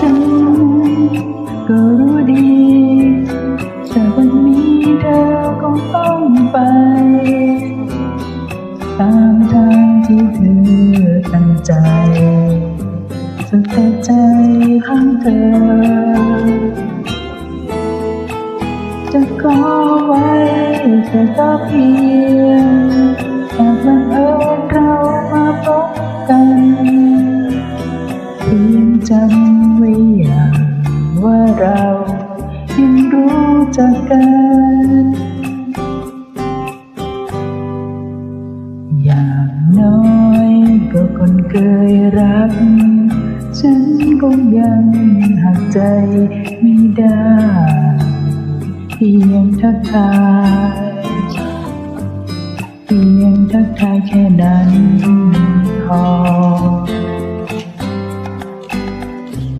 ฉันก็รู้ดี แต่วันนี้เธอคงต้องไป ตามทางที่เธอตั้งใจ สุดแต่ใจของเธอ จะขอไว้แค่ก็เพียงหากบั จำไว้อย่างว่าเรายังรู้จักกัน อย่างน้อยก็คนเคยรัก ฉันคงยังหักใจไม่ได้เพียงทักทายเพียงทักทายแค่นั้น